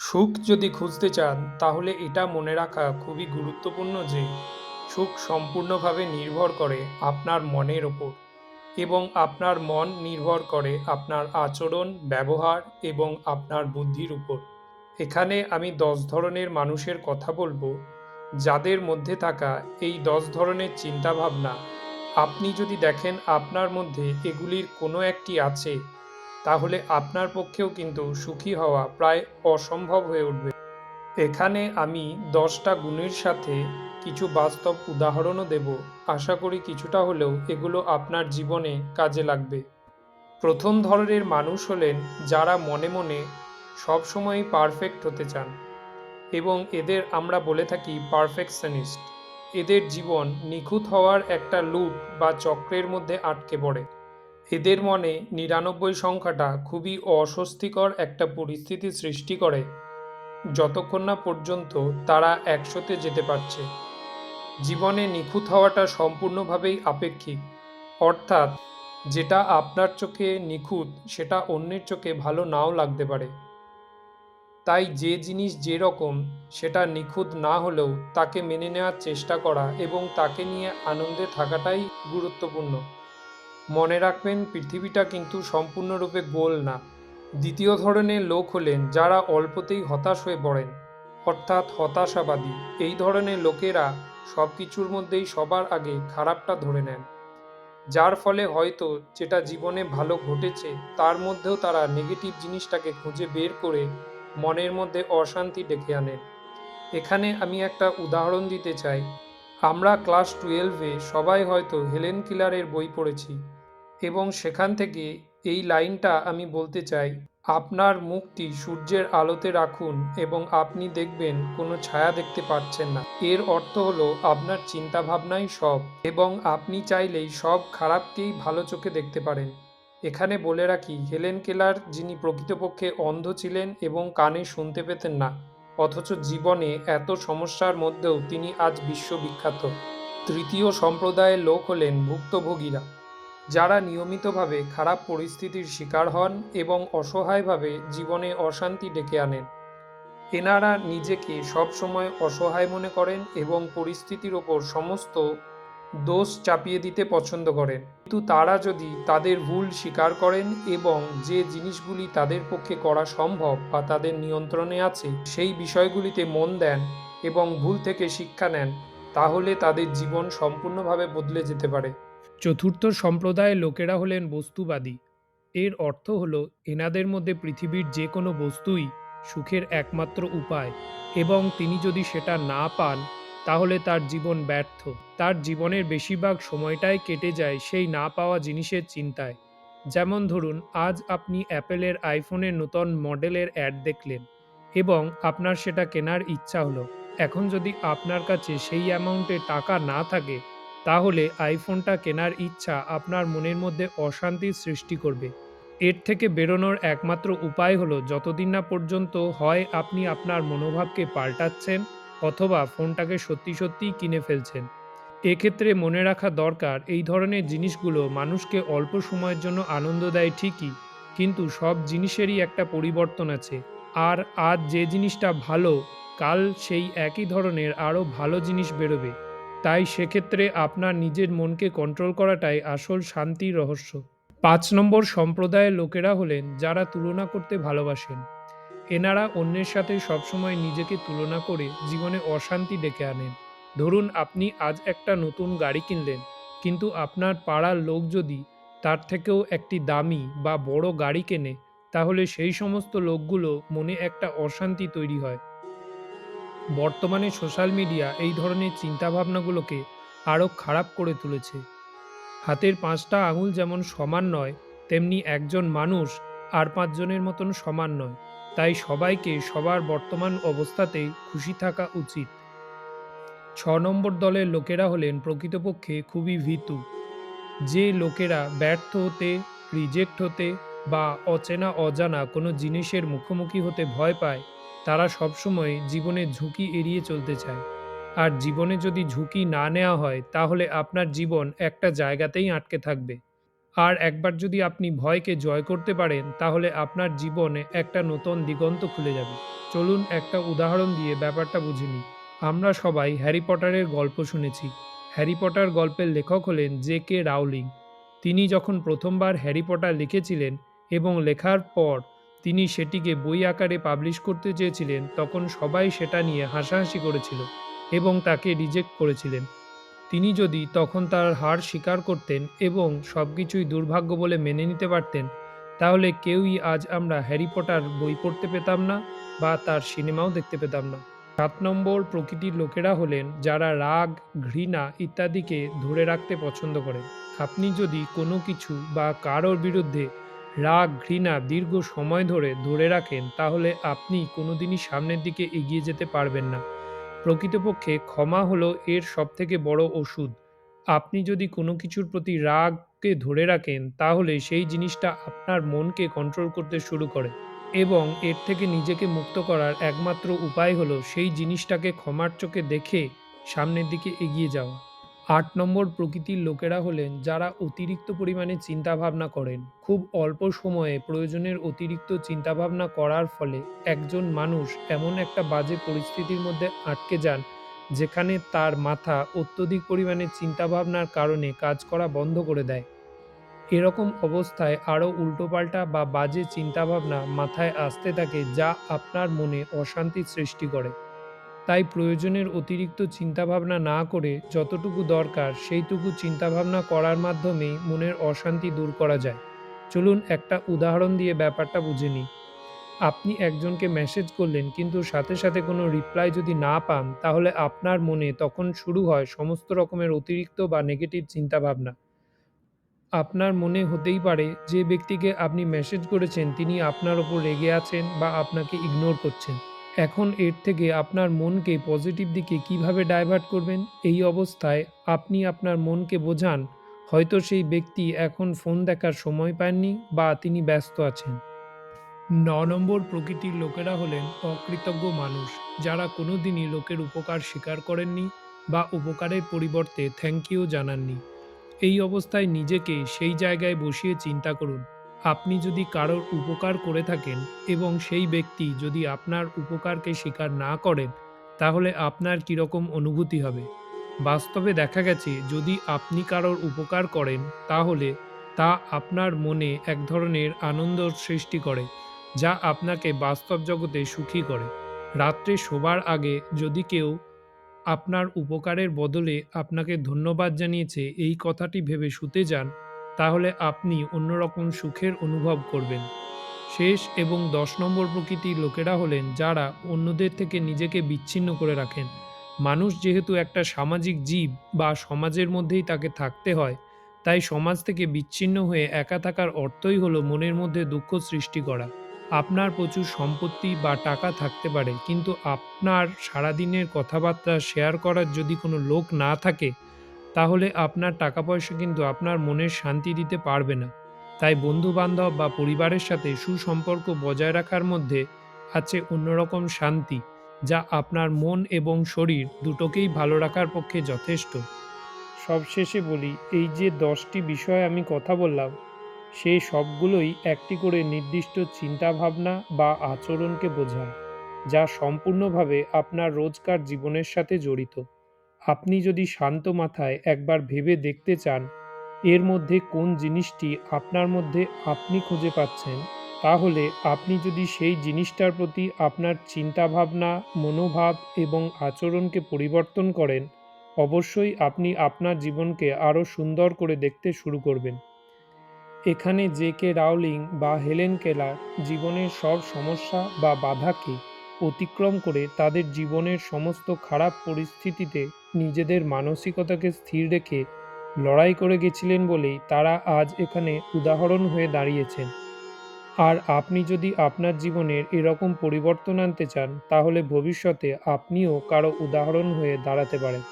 সুখ যদি খুঁজতে চান, তাহলে এটা মনে রাখা খুবই গুরুত্বপূর্ণ যে, সুখ সম্পূর্ণভাবে নির্ভর করে আপনার মনের ওপর এবং আপনার মন নির্ভর করে আপনার আচরণ, ব্যবহার এবং আপনার বুদ্ধির উপর। এখানে আমি দশ ধরনের মানুষের কথা বলব, যাদের মধ্যে থাকা এই দশ ধরনের চিন্তাভাবনা। আপনি যদি দেখেন আপনার মধ্যে এগুলির কোনো একটি আছে তাহলে আপনার পক্ষেও কিন্তু সুখী হওয়া প্রায় অসম্ভব হয়ে উঠবে। এখানে আমি দশটা গুণের সাথে কিছু বাস্তব উদাহরণও দেব। আশা করি কিছুটা হলেও এগুলো আপনার জীবনে কাজে লাগবে। প্রথম ধরনের মানুষ হলেন যারা মনে মনে সবসময়ই পারফেক্ট হতে চান এবং এদের আমরা বলে থাকি পারফেকশনিস্ট। এদের জীবন নিখুঁত হওয়ার একটা লুপ বা চক্রের মধ্যে আটকে পড়ে। এদের মনে নিরানব্বই সংখ্যাটা খুবই অস্বস্তিকর একটা পরিস্থিতি সৃষ্টি করে, যতক্ষণ না পর্যন্ত তারা একশোতে যেতে পারছে। জীবনে নিখুঁত হওয়াটা সম্পূর্ণভাবেই আপেক্ষিক, অর্থাৎ যেটা আপনার চোখে নিখুঁত, সেটা অন্যের চোখে ভালো নাও লাগতে পারে। তাই যে জিনিস যে রকম, সেটা নিখুঁত না হলেও তাকে মেনে নেওয়ার চেষ্টা করা এবং তাকে নিয়ে আনন্দে থাকাটাই গুরুত্বপূর্ণ। মনে রাখবেন, পৃথিবীটা কিন্তু সম্পূর্ণরূপে গোল না। দ্বিতীয় ধরনের লোক হলেন যারা অল্পতেই হতাশ হয়ে পড়েন, অর্থাৎ হতাশাবাদী। এই ধরনের লোকেরা সব কিছুর মধ্যেই সবার আগে খারাপটা ধরে নেন। যার ফলে হয়তো যেটা জীবনে ভালো ঘটেছে, তার মধ্যেও তারা নেগেটিভ জিনিসটাকে খুঁজে বের করে মনের মধ্যে অশান্তি ডেকে আনেন। এখানে আমি একটা উদাহরণ দিতে চাই। আমরা ক্লাস টুয়েলভে সবাই হয়তো হেলেন কিলারের বই পড়েছি। এবং সেখান থেকে এই লাইনটা আমি বলতে চাই, আপনার মুখটি সূর্যের আলোতে রাখুন এবং আপনি দেখবেন কোনো ছায়া দেখতে পাচ্ছেন না। এর অর্থ হলো আপনার চিন্তাভাবনাই সব এবং আপনি চাইলেই সব খারাপকেই ভালো চোখে দেখতে পারেন। এখানে বলে রাখি, হেলেন কেলার যিনি প্রকৃতপক্ষে অন্ধ ছিলেন এবং কানে শুনতে পেতেন না, অথচ জীবনে এত সমস্যার মধ্যেও তিনি আজ বিশ্ববিখ্যাত। তৃতীয় সম্প্রদায়ের লোক হলেন ভুক্তভোগীরা। যারা নিয়মিতভাবে খারাপ পরিস্থিতির শিকার হন এবং অসহায়ভাবে জীবনে অশান্তি ডেকে আনেন। এনারা নিজেকে সবসময় অসহায় মনে করেন এবং পরিস্থিতির ওপর সমস্ত দোষ চাপিয়ে দিতে পছন্দ করেন। কিন্তু তারা যদি তাদের ভুল স্বীকার করেন এবং যে জিনিসগুলি তাদের পক্ষে করা সম্ভব বা তাদের নিয়ন্ত্রণে আছে, সেই বিষয়গুলিতে মন দেন এবং ভুল থেকে শিক্ষা নেন, তাহলে তাদের জীবন সম্পূর্ণভাবে বদলে যেতে পারে। চতুর্থ সম্প্রদায়ের লোকেরা হলেন বস্তুবাদী। এর অর্থ হল, এনাদের মধ্যে পৃথিবীর যে কোনো বস্তুই সুখের একমাত্র উপায় এবং তিনি যদি সেটা না পান, তাহলে তার জীবন ব্যর্থ। তার জীবনের বেশিরভাগ সময়টাই কেটে যায় সেই না পাওয়া জিনিসের চিন্তায়। যেমন ধরুন, আজ আপনি অ্যাপেলের আইফোনের নতুন মডেলের অ্যাড দেখলেন এবং আপনার সেটা কেনার ইচ্ছা হলো। এখন যদি আপনার কাছে সেই অ্যামাউন্টে টাকা না থাকে তাহলে আইফোনটা কেনার ইচ্ছা আপনার মনের মধ্যে অশান্তির সৃষ্টি করবে। এর থেকে বেরোনোর একমাত্র উপায় হলো যতদিন না পর্যন্ত হয় আপনি আপনার মনোভাবকে পাল্টাচ্ছেন অথবা ফোনটাকে সত্যি সত্যিই কিনে ফেলছেন। এক্ষেত্রে মনে রাখা দরকার, এই ধরনের জিনিসগুলো মানুষকে অল্প সময়ের জন্য আনন্দ দেয় ঠিকই, কিন্তু সব জিনিসেরই একটা পরিবর্তন আছে। আর আজ যে জিনিসটা ভালো, কাল সেই একই ধরনের আরও ভালো জিনিস বেরোবে। তাই সেক্ষেত্রে আপনার নিজের মনকে কন্ট্রোল করাটাই আসল শান্তির রহস্য। পাঁচ নম্বর সম্প্রদায়ের লোকেরা হলেন যারা তুলনা করতে ভালোবাসেন। এনারা অন্যের সাথে সবসময় নিজেকে তুলনা করে জীবনে অশান্তি ডেকে আনেন। ধরুন আপনি আজ একটা নতুন গাড়ি কিনলেন, কিন্তু আপনার পাড়ার লোক যদি তার থেকেও একটি দামি বা বড় গাড়ি কেনে, তাহলে সেই সমস্ত লোকগুলো মনে একটা অশান্তি তৈরি হয়। বর্তমানে সোশ্যাল মিডিয়া এই ধরনের চিন্তাভাবনাগুলোকে আরও খারাপ করে তুলেছে। হাতের পাঁচটা আঙুল যেমন সমান নয়, তেমনি একজন মানুষ আর পাঁচজনের মতন সমান নয়। তাই সবাইকে সবার বর্তমান অবস্থাতেই খুশি থাকা উচিত। ছ নম্বর দলের লোকেরা হলেন প্রকৃতপক্ষে খুবই ভীতু। যে লোকেরা ব্যর্থ হতে, রিজেক্ট হতে বা অচেনা অজানা কোনো জিনিসের মুখোমুখি হতে ভয় পায় তারা সবসময় জীবনে ঝুঁকি এড়িয়ে চলতে চায়। আর জীবনে যদি ঝুঁকি না নেওয়া হয়, তাহলে আপনার জীবন একটা জায়গাতেই আটকে থাকবে। আর একবার যদি আপনি ভয়কে জয় করতে পারেন, তাহলে আপনার জীবনে একটা নতুন দিগন্ত খুলে যাবে। চলুন একটা উদাহরণ দিয়ে ব্যাপারটা বুঝে নিই। আমরা সবাই হ্যারি পটারের গল্প শুনেছি। হ্যারি পটার গল্পের লেখক হলেন জে কে রাউলিং। তিনি যখন প্রথমবার হ্যারি পটার লিখেছিলেন এবং লেখার পর তিনি সেটিকে বই আকারে পাবলিশ করতে চেয়েছিলেন, তখন সবাই সেটা নিয়ে হাসাহাসি করেছিল এবং তাকে রিজেক্ট করেছিলেন। তিনি যদি তখন তার হার স্বীকার করতেন এবং সব কিছুই দুর্ভাগ্য বলে মেনে নিতে পারতেন, তাহলে কেউই আজ আমরা হ্যারি পটার বই পড়তে পেতাম না বা তার সিনেমাও দেখতে পেতাম না। সাত নম্বর প্রকৃতির লোকেরা হলেন যারা রাগ, ঘৃণা ইত্যাদিকে ধরে রাখতে পছন্দ করেন। আপনি যদি কোনো কিছু বা কারোর বিরুদ্ধে রাগ, ঘৃণা দীর্ঘ সময় ধরে ধরে রাখেন, তাহলে আপনি কোনোদিনই সামনের দিকে এগিয়ে যেতে পারবেন না। প্রকৃতপক্ষে ক্ষমা হলো এর সবথেকে বড় ওষুধ। আপনি যদি কোনো কিছুর প্রতি রাগকে ধরে রাখেন, তাহলে সেই জিনিসটা আপনার মনকে কন্ট্রোল করতে শুরু করে এবং এর থেকে নিজেকে মুক্ত করার একমাত্র উপায় হলো সেই জিনিসটাকে ক্ষমার চোখে দেখে সামনের দিকে এগিয়ে যাওয়া। আট নম্বর প্রকৃতির লোকেরা হলেন যারা অতিরিক্ত পরিমাণে চিন্তাভাবনা করেন। খুব অল্প সময়ে প্রয়োজনের অতিরিক্ত চিন্তাভাবনা করার ফলে একজন মানুষ এমন একটা বাজে পরিস্থিতির মধ্যে আটকে যান, যেখানে তার মাথা অত্যধিক পরিমাণে চিন্তাভাবনার কারণে কাজ করা বন্ধ করে দেয়। এরকম অবস্থায় আরও উল্টোপাল্টা বা বাজে চিন্তাভাবনা মাথায় আসতে থাকে যা আপনার মনে অশান্তির সৃষ্টি করে। তাই প্রয়োজনের অতিরিক্ত চিন্তাভাবনা না করে যতটুকু দরকার সেইটুকু চিন্তাভাবনা করার মাধ্যমেই মনের অশান্তি দূর করা যায়। চলুন একটা উদাহরণ দিয়ে ব্যাপারটা বুঝে নিই। আপনি একজনকে মেসেজ করলেন কিন্তু সাথে সাথে কোনো রিপ্লাই যদি না পান, তাহলে আপনার মনে তখন শুরু হয় সমস্ত রকমের অতিরিক্ত বা নেগেটিভ চিন্তাভাবনা। আপনার মনে হতেই পারে যে ব্যক্তিকে আপনি মেসেজ করেছেন, তিনি আপনার ওপর রেগে আছেন বা আপনাকে ইগনোর করছেন। এখন এর থেকে আপনার মনকে পজিটিভ দিকে কীভাবে ডাইভার্ট করবেন? এই অবস্থায় আপনি আপনার মনকে বোঝান, হয়তো সেই ব্যক্তি এখন ফোন দেখার সময় পাননি বা তিনি ব্যস্ত আছেন। ন নম্বর, প্রকৃতির লোকেরা হলেন অকৃতজ্ঞ মানুষ, যারা কোনোদিনই লোকের উপকার স্বীকার করেননি বা উপকারের পরিবর্তে থ্যাংক ইউ জানাননি। এই অবস্থায় নিজেকে সেই জায়গায় বসিয়ে চিন্তা করুন। আপনি যদি কারোর উপকার করে থাকেন এবং সেই ব্যক্তি যদি আপনার উপকারকে স্বীকার না করেন তাহলে আপনার কীরকম অনুভূতি হবে? বাস্তবে দেখা গেছে, যদি আপনি কারোর উপকার করেন, তাহলে তা আপনার মনে এক ধরনের আনন্দ সৃষ্টি করে, যা আপনাকে বাস্তব জগতে সুখী করে। রাত্রে শোবার আগে যদি কেউ আপনার উপকারের বদলে আপনাকে ধন্যবাদ জানিয়েছে, এই কথাটি ভেবে শুতে যান তাহলে আপনি অন্যরকম সুখের অনুভব করবেন। শেষ এবং দশ নম্বর প্রকৃতির লোকেরা হলেন যারা অন্যদের থেকে নিজেকে বিচ্ছিন্ন করে রাখেন। মানুষ যেহেতু একটা সামাজিক জীব বা সমাজের মধ্যেই তাকে থাকতে হয়, তাই সমাজ থেকে বিচ্ছিন্ন হয়ে একা থাকার অর্থই হলো মনের মধ্যে দুঃখ সৃষ্টি করা। আপনার প্রচুর সম্পত্তি বা টাকা থাকতে পারে, কিন্তু আপনার সারাদিনের কথাবার্তা শেয়ার করার যদি কোনো লোক না থাকে তাহলে আপনার টাকা পয়সা কিন্তু আপনার মনের শান্তি দিতে পারবে না। তাই বন্ধু বান্ধব বা পরিবারের সাথে সুসম্পর্ক বজায় রাখার মধ্যে আছে অন্যরকম শান্তি, যা আপনার মন এবং শরীর দুটোকেই ভালো রাখার পক্ষে যথেষ্ট। সবশেষে বলি, এই যে দশটি বিষয় আমি কথা বললাম সেই সবগুলোই একটি করে নির্দিষ্ট চিন্তাভাবনা বা আচরণকে বোঝায়, যা সম্পূর্ণভাবে আপনার রোজকার জীবনের সাথে জড়িত। আপনি যদি শান্ত মাথায় একবার ভেবে দেখতে চান, এর মধ্যে কোন জিনিসটি আপনার মধ্যে আপনি খুঁজে পাচ্ছেন, তাহলে আপনি যদি সেই জিনিসটার প্রতি আপনার চিন্তাভাবনা, মনোভাব এবং আচরণকে পরিবর্তন করেন, অবশ্যই আপনি আপনার জীবনকে আরও সুন্দর করে দেখতে শুরু করবেন। এখানে জে কে রাউলিং বা হেলেন কেলার জীবনের সব সমস্যা বা বাধাকে অতিক্রম করে তাদের জীবনের সমস্ত খারাপ পরিস্থিতিতে নিজেদের মানসিকতাকে স্থির রেখে লড়াই করে গেছিলেন বলেই তারা আজ এখানে উদাহরণ হয়ে দাঁড়িয়েছেন। আর আপনি যদি আপনার জীবনের এরকম পরিবর্তন আনতে চান, তাহলে ভবিষ্যতে আপনিও কারও উদাহরণ হয়ে দাঁড়াতে পারেন।